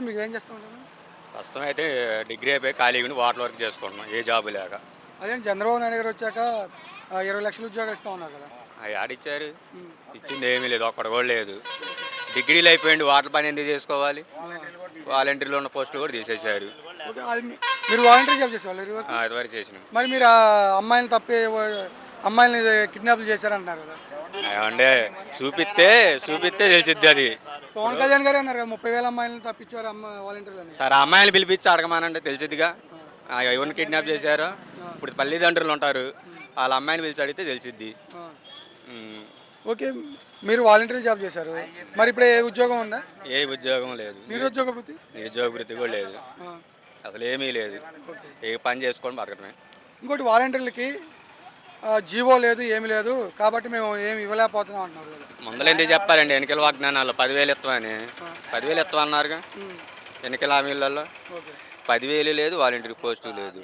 ఉంటుంది మీకు ఏం చేస్తూ ఉంటారు? ప్రస్తుతం అయితే డిగ్రీ అయిపోయి ఖాళీగా వాటర్ వర్క్ చేసుకుంటున్నాం ఏ జాబ్ లేక. అదే చంద్రబాబు నాయుడు గారు వచ్చాక ఇరవై లక్షల ఉద్యోగాలు ఇస్తా ఉన్నారు కదా. ఆడిచ్చారు ఇచ్చింది ఏమీ లేదు ఒక్కడ కూడా లేదు. డిగ్రీలు అయిపోయింది వాటర్ పని ఎందుకు చేసుకోవాలి? వాలంటీర్లో ఉన్న పోస్టులు కూడా తీసేశారు. మీరు వాలంటీర్ జాబ్ చేసేవాళ్ళు ఇదివరకు చేసినాం. మరి మీరు ఆ అమ్మాయిని తప్పి అమ్మాయిని కిడ్నాప్లు చేశారంటున్నారు కదా. అంటే చూపిస్తే చూపిస్తే తెలిసిద్ది అది. పవన్ కళ్యాణ్ గారే అన్నారు కదా ముప్పై వేల అమ్మాయిలను తప్పించారు అమ్మ వాలంటీర్లని. సరే ఆ అమ్మాయిని పిలిపించి అడగమానంటే తెలిసిద్దిగా. ఆ, ఎవరిని కిడ్నాప్ చేశారో ఇప్పుడు తల్లిదండ్రులు ఉంటారు వాళ్ళ అమ్మాయిని పిలిచి అడిగితే తెలిసిద్ది. ఓకే మీరు వాలంటీర్ జాబ్ చేశారు. మరి ఇప్పుడు ఏ ఉద్యోగం ఉందా? ఏ ఉద్యోగం లేదు. నిరుద్యోగ వృత్తి? నిరుద్యోగ వృత్తి కూడా లేదు. అసలు ఏమీ లేదు. ఏ పని చేసుకొని బతకడమే ఇంకోటి వాలంటీర్లకి జీవో లేదు ఏమీ లేదు. కాబట్టి మేము ఏమి ఇవ్వలేకపోతున్నాం అంటున్నారు ముందర ఎందుకు చెప్పారండి? ఎన్నికల వాగ్దానాలు పదివేలు ఇస్తామని పదివేలు ఇస్తాం అన్నారుగా? ఎన్నికల హామీలలో? పదివేలు లేదు వాలంటీర్ పోస్టు లేదు.